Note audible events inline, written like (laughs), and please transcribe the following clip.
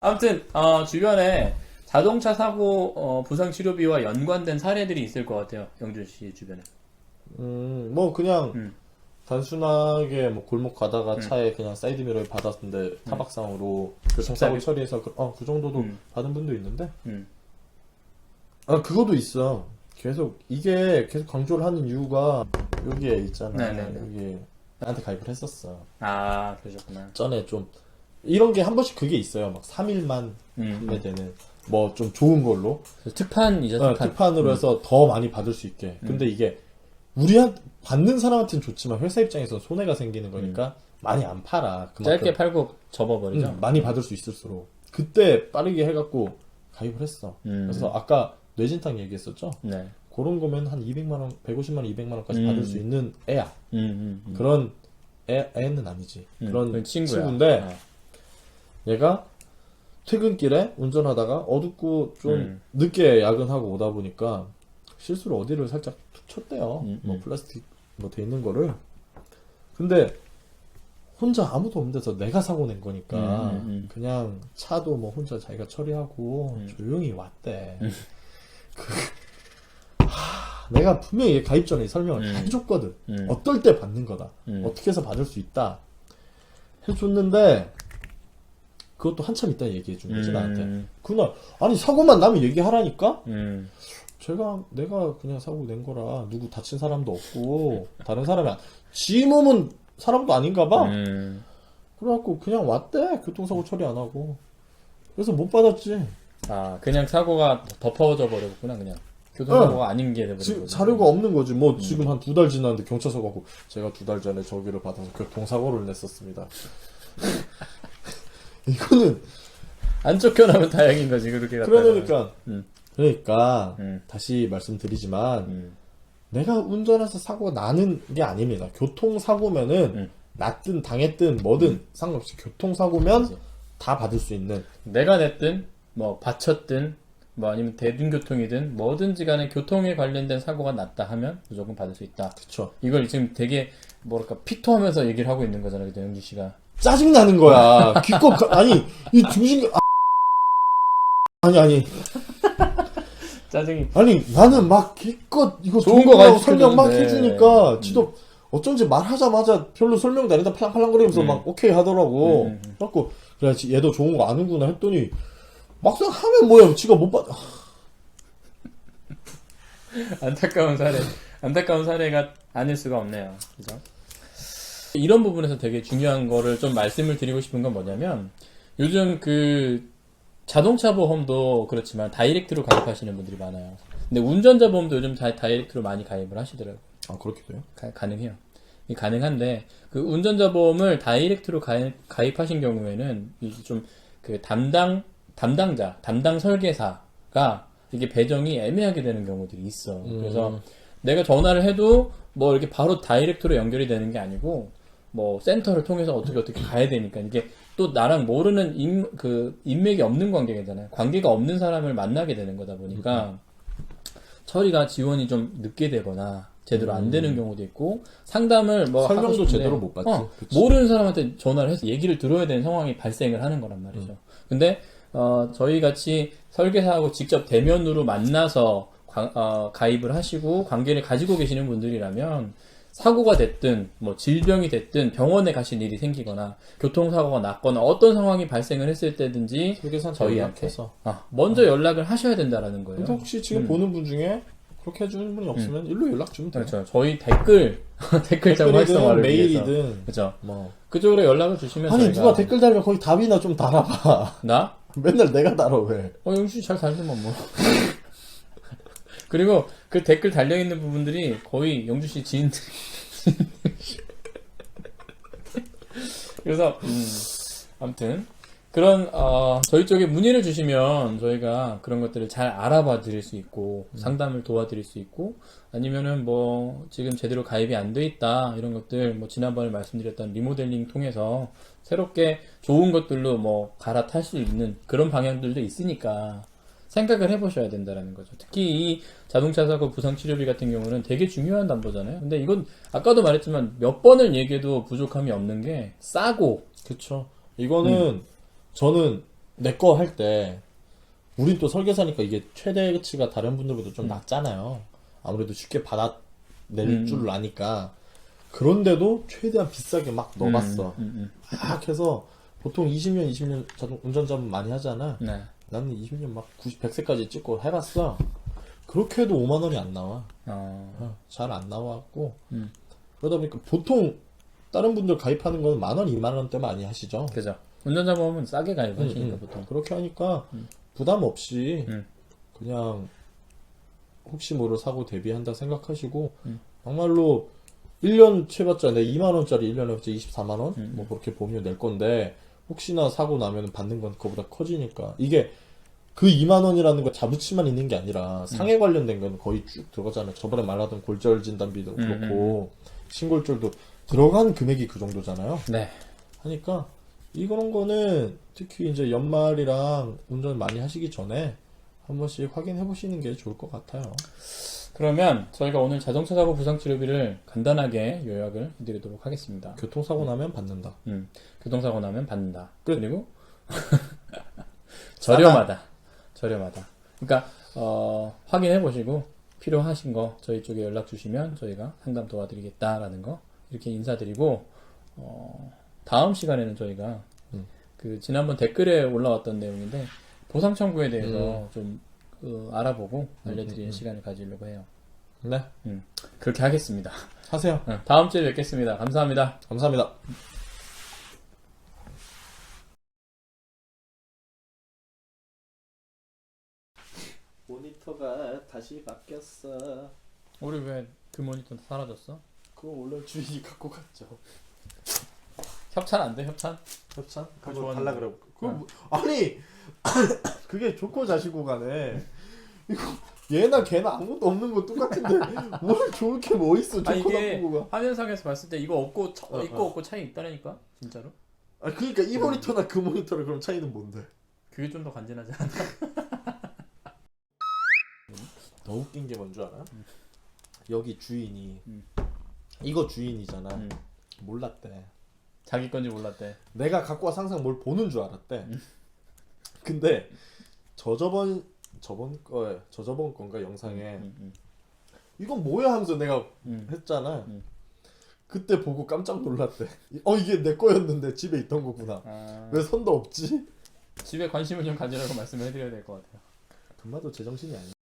아무튼 어, 주변에 자동차 사고 어, 부상 치료비와 연관된 사례들이 있을 것 같아요. 영준 씨 주변에. 음, 뭐 그냥 음. 단순하게 뭐 골목 가다가 차에 그냥 사이드 미러에 받았는데 타박상으로 교통 사고 십사비? 처리해서 그, 어, 그 정도도 음. 받은 분도 있는데 음. 아 그거도 있어 계속 이게 계속 강조를 하는 이유가 여기에 있잖아 네네네. 여기 나한테 가입을 했었어 아 그러셨구나. 전에 좀 이런 게 한 번씩 그게 있어요 막 3일만 음. 판매되는 뭐 좀 좋은 걸로 특판이죠 어, 특판. 특판으로 해서 더 많이 받을 수 있게. 근데 이게 우리한 받는 사람한테는 좋지만 회사 입장에서 손해가 생기는 거니까 많이 안 팔아. 그만큼 짧게 팔고 접어버리죠. 음, 많이 받을 수 있을수록 그때 빠르게 해갖고 가입을 했어. 음. 그래서 아까 뇌진탕 얘기했었죠. 네. 그런 거면 한 200만 원, 150만 원, 200만 원까지 음. 받을 수 있는 애야. 음, 음, 음. 그런 애, 애는 아니지. 음, 그런 그건 친구야. 친구인데 어. 얘가 퇴근길에 운전하다가 어둡고 좀 음. 늦게 야근하고 오다 보니까 실수로 어디를 살짝 툭 쳤대요. 음, 뭐 음. 플라스틱 뭐 돼 있는 거를. 근데 혼자 아무도 없는 데서 내가 사고 낸 거니까 음, 음, 음. 그냥 차도 뭐 혼자 자기가 처리하고 음. 조용히 왔대. 그 하, 내가 분명히 가입 전에 설명을 다 음. 해줬거든. 음. 어떨 때 받는 거다. 음. 어떻게 해서 받을 수 있다. 해줬는데 그것도 한참 있다 얘기해 준 거지 나한테. 음. 그날 아니 사고만 나면 얘기하라니까. 음. 제가 내가 그냥 사고 낸 거라 누구 다친 사람도 없고 다른 사람이 안- 지 몸은 사람도 아닌가 봐. 음. 그래갖고 그냥 왔대 교통사고 처리 안 하고. 그래서 못 받았지. 아 그냥 사고가 덮어져 버렸구나 그냥 교통사고가 아닌 게 돼버린 지금 거지. 자료가 없는 거지. 뭐 지금 한 두 달 지났는데 경찰서 가고 제가 두 달 전에 저기를 받아서 교통사고를 냈었습니다. 이거는 안 쫓겨나면 다행인 거지 그렇게. 그러니까 음. 그러니까 음. 다시 말씀드리지만 음. 내가 운전해서 사고가 나는 게 아닙니다. 교통사고면은 음. 났든 당했든 뭐든 상관없이 교통사고면 그치. 다 받을 수 있는 내가 냈든 뭐 바쳤든 뭐 아니면 대중교통이든 뭐든지 간에 교통에 관련된 사고가 났다 하면 무조건 받을 수 있다. 그쵸 이걸 지금 되게 뭐랄까 피토하면서 얘기를 하고 있는 거잖아요, 그죠, 영지 씨가. 짜증 나는 거야. (laughs) 기껏 가- 아니 이 중심 아, 아니 아니 짜증이. 아니 나는 막 기껏 이거 좋은 좋은 거거 가르쳐 설명 막 주는데. 해주니까 음. 지도 어쩐지 말하자마자 별로 설명도 안 했다 팔랑팔랑거리면서 음. 막 오케이 하더라고. 음, 음. 그래갖고 그래 지- 얘도 좋은 거 아는구나 했더니 막상 하면 뭐야 지가 못 받. 안타까운 사례, 안타까운 사례가 아닐 수가 없네요. 그죠? 이런 부분에서 되게 중요한 거를 좀 말씀을 드리고 싶은 건 뭐냐면, 요즘 그 자동차 보험도 그렇지만 다이렉트로 가입하시는 분들이 많아요. 근데 운전자 보험도 요즘 다 다이렉트로 많이 가입을 하시더라고요. 아? 가, 가능해요. 이 가능한데 그 운전자 보험을 다이렉트로 가입, 가입 하신 경우에는 좀 그 담당 담당자 담당 설계사가 이게 배정이 애매하게 되는 경우들이 있어. 그래서 내가 전화를 해도 뭐 이렇게 바로 다이렉트로 연결이 되는 게 아니고 뭐 센터를 통해서 어떻게 어떻게 가야 되니까 이게 또 나랑 모르는 인, 그 인맥이 없는 관계잖아요. 관계가 없는 사람을 만나게 되는 거다 보니까 처리가 지원이 좀 늦게 되거나 제대로 안 되는 경우도 있고 상담을 뭐 설명도 제대로 못 받지. 어. 모르는 사람한테 전화를 해서 얘기를 들어야 되는 상황이 발생을 하는 거란 말이죠. 근데 어, 저희 같이 설계사하고 직접 대면으로 만나서 관- 어, 가입을 하시고 관계를 가지고 계시는 분들이라면 사고가 됐든 뭐 질병이 됐든 병원에 가실 일이 생기거나 교통사고가 났거나 어떤 상황이 발생을 했을 때든지 저희한테. 아, 먼저 연락을 하셔야 된다라는 거예요. 근데 혹시 지금 보는 분 중에 그렇게 해주는 분이 없으면 일로 연락 주면 돼요. 그렇죠. 저희 댓글 (laughs) 댓글창 활성화를 메일이든 그렇죠. 뭐. 그쪽으로 연락을 주시면 아니 저희가 누가 댓글 달면 거기 답이나 좀 달아봐. 나? (laughs) 맨날 내가 달아 왜? 어, 영수 잘 달더만 뭐. (laughs) 그리고 그 댓글 달려있는 부분들이 거의 영주 씨 지인들. (laughs) 그래서, 음, 아무튼, 그런, 어, 저희 쪽에 문의를 주시면 저희가 그런 것들을 잘 알아봐 드릴 수 있고, 상담을 도와드릴 수 있고, 아니면은 뭐, 지금 제대로 가입이 안 돼 있다, 이런 것들, 뭐, 지난번에 말씀드렸던 리모델링 통해서 새롭게 좋은 것들로 뭐, 갈아탈 수 있는 그런 방향들도 있으니까, 생각을 해보셔야 된다라는 거죠. 특히 이 자동차 사고 부상 치료비 같은 경우는 되게 중요한 담보잖아요. 근데 이건 아까도 말했지만 몇 번을 얘기해도 부족함이 없는 게 싸고 그쵸. 이거는 저는 내 거 할 때 우린 또 설계사니까 이게 최대치가 다른 분들보다 좀 낮잖아요. 아무래도 쉽게 받아낼 음. 줄 아니까 그런데도 최대한 비싸게 막 넣어봤어. 음, 음, 막 해서 보통 20년, 20년 자동 운전자분 많이 하잖아. 음. 네. 나는 20년 막 90, 100세까지 찍고 해봤어. 그렇게 해도 5만 원이 안 나와. 어, 잘안 나와갖고 음. 그러다 보니까 보통 다른 분들 가입하는 건 만 원, 2만 원대 많이 하시죠. 그죠. 운전자 보험은 싸게 가입하시니까 음, 음. 보통. 그렇게 하니까 부담 없이 음. 그냥 혹시 모를 사고 대비한다 생각하시고 음. 정말로 1년 채봤자 내 2만 원짜리 1년에 해봤자 24만 원? 음. 뭐 그렇게 보면 낼 건데 혹시나 사고 나면 받는 건 그거보다 커지니까 이게 그 2만 원이라는 거 자부치만 있는 게 아니라 상해 관련된 건 거의 쭉 들어가잖아요. 저번에 말하던 골절 진단비도 음, 그렇고 신골절도 들어간 금액이 그 정도잖아요. 네. 하니까 이런 거는 특히 이제 연말이랑 운전 많이 하시기 전에 한 번씩 확인해 보시는 게 좋을 것 같아요. 그러면 저희가 오늘 자동차 사고 부상 치료비를 간단하게 요약을 해드리도록 하겠습니다. 교통사고 나면 받는다. 음, 교통사고 나면 받는다. 끝. 그리고 (laughs) 저렴하다. 저렴하다. 그러니까 어, 확인해 보시고 필요하신 거 저희 쪽에 연락 주시면 저희가 상담 도와드리겠다라는 거 이렇게 인사드리고 어, 다음 시간에는 저희가 음. 그 지난번 댓글에 올라왔던 내용인데 보상 청구에 대해서 좀 그, 알아보고 알려드리는 시간을 가지려고 해요. 네, 음, 그렇게 하겠습니다. 하세요. 어, 다음 주에 뵙겠습니다. 감사합니다. 감사합니다. 모니터가 다시 바뀌었어. 우리 왜 그 모니터 사라졌어? 그거 원래 주인이 갖고 갔죠. 협찬 안 돼? 협찬? 협찬? 그거. 달라 그래. 그 뭐, 아니 (coughs) 그게 좋고 자시고 가네. 이거 얘나 걔나 아무것도 없는 거 똑같은데 (laughs) 뭘 좋을 게 뭐 있어? 아 좋고 이게 나쁘고가. 화면상에서 봤을 때 이거 없고 차, 어, 있고 어. 없고 차이 있다라니까 진짜로 아 그러니까 이 모니터나 그 모니터랑 그럼 차이는 뭔데? 그게 좀 더 간지나지 않아? (laughs) 더 웃긴 게 뭔 줄 알아? 여기 주인이 음. 이거 주인이잖아. 음. 몰랐대. 자기 건지 몰랐대 내가 갖고 와서 항상 뭘 보는 줄 알았대. 근데 저저번 저번 거에 저저번 건가 영상에 음, 음, 이건 뭐야 하면서 내가 음. 했잖아. 음. 그때 보고 깜짝 놀랐대. 어 이게 내 거였는데 집에 있던 거구나. 아, 왜 선도 없지? 집에 관심을 좀 가지라고 말씀을 해드려야 될 것 같아요 금마도 제정신이 아니야.